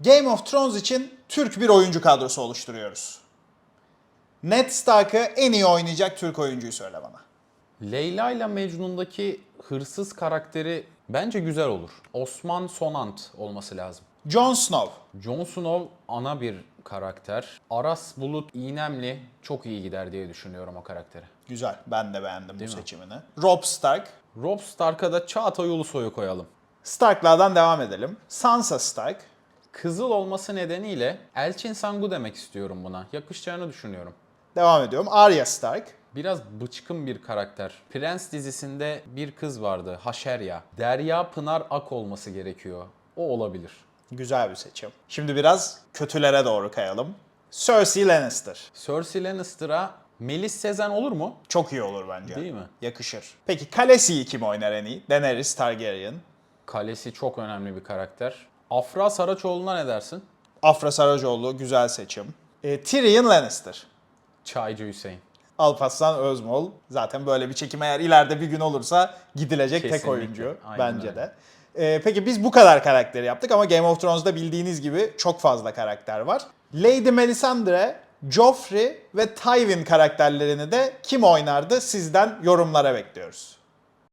Game of Thrones için Türk bir oyuncu kadrosu oluşturuyoruz. Ned Stark'ı en iyi oynayacak Türk oyuncuyu söyle bana. Leyla ile Mecnun'daki hırsız karakteri bence güzel olur. Osman Sonant olması lazım. Jon Snow. Jon Snow ana bir karakter. Aras Bulut İynemli çok iyi gider diye düşünüyorum o karakteri. Güzel. Ben de beğendim bu mi? seçimini. Robb Stark. Robb Stark'a da Çağatay Ulusoy'u koyalım. Stark'lardan devam edelim. Sansa Stark. Kızıl olması nedeniyle Elçin Sangu demek istiyorum buna. Yakışacağını düşünüyorum. Devam ediyorum. Arya Stark. Biraz bıçkın bir karakter. Prens dizisinde bir kız vardı, Haşerya. Derya Pınar Ak olması gerekiyor. O olabilir. Güzel bir seçim. Şimdi biraz kötülere doğru kayalım. Cersei Lannister. Cersei Lannister'a Melis Sezen olur mu? Çok iyi olur bence. Değil mi? Yakışır. Peki Khaleesi'yi kim oynar en iyi? Daenerys Targaryen. Kalesi çok önemli bir karakter. Afra Saraçoğlu'na ne dersin? Afra Saracoğlu güzel seçim. E, Tyrion Lannister. Çaycı Hüseyin. Alparslan Özmol. Zaten böyle bir çekim eğer ileride bir gün olursa gidilecek tek Kesinlikle. oyuncu Aynen bence öyle. de. E, peki biz bu kadar karakteri yaptık ama Game of Thrones'da bildiğiniz gibi çok fazla karakter var. Lady Melisandre, Joffrey ve Tywin karakterlerini de kim oynardı sizden yorumlara bekliyoruz.